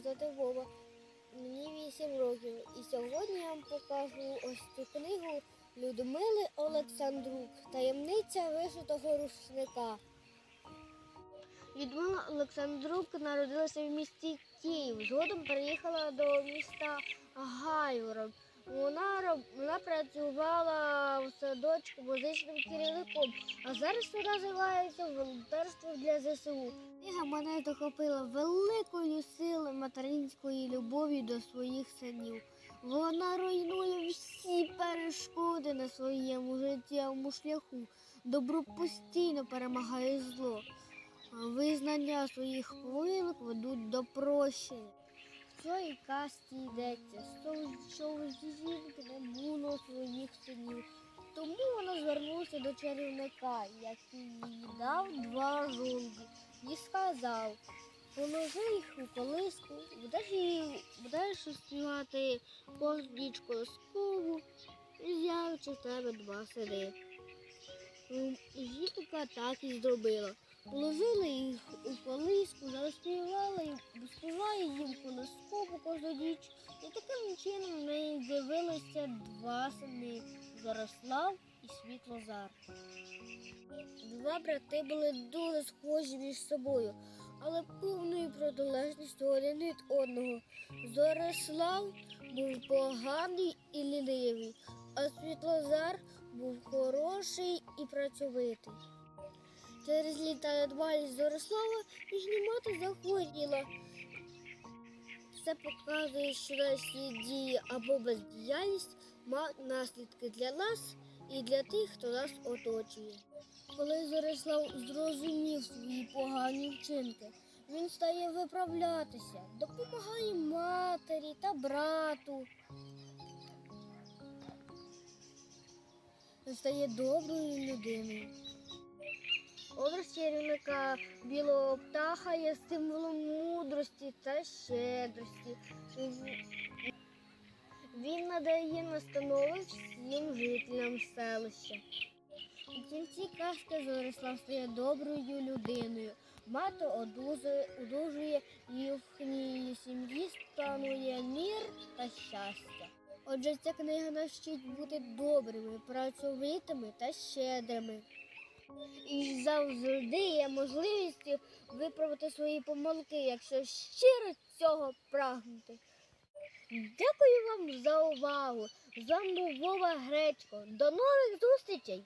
звати Вова. Мені 8 років. І сьогодні я вам покажу ось цю книгу Людмили Олександрук. Таємниця вишитого рушника. Людмила Олександрук народилася в місті Київ. Згодом переїхала до міста Гайворон. Вона, вона працювала в садочку музичним керівником, а зараз вона займається волонтерством для ЗСУ. Книга мене захопила великою силою материнської любові до своїх синів. Вона руйнує всі перешкоди на своєму життєвому шляху. Добро постійно перемагає зло. Визнання своїх помилок ведуть до прощення. Цій касті йдеться що у жінки не було своїх синів. Тому вона звернулася до чарівника, який їй дав два жолуді, і сказав, положи їх у колиску, будеш, будеш співати кожну ніч колискову, і з'явиться в тебе два сини. Жінка так і зробила. Положили їх у колиску, заспівали, співає їм колискову кожну ніч. І таким чином в неї з'явилися два сини Зорослав і Світлозар. Два брати були дуже схожі між собою, але повною протилежністю один від одного. Зорислав був поганий і лінивий, а Світлозар був хороший і працьовитий. Через літа недбалість Зорислава їхня мати захворіла. Це показує, що наші дії або бездіяльність мають наслідки для нас і для тих, хто нас оточує. Коли Зорислав зрозумів свої погані вчинки, він стає виправлятися, допомагає матері та брату. Він стає доброю людиною. Образ чарівника білого птаха є символом мудрості та щедрості. Він надає настанови всім жителям селища. У кінці казки Зорислав стає доброю людиною. Мати одужує, і сім'ї станує мір та щастя. Отже, ця книга навчить бути добрими, працьовитими та щедрими. І завжди є можливість виправити свої помилки, якщо щиро цього прагнути. Дякую вам за увагу. З вами був Вова Гречко. До нових зустрічей!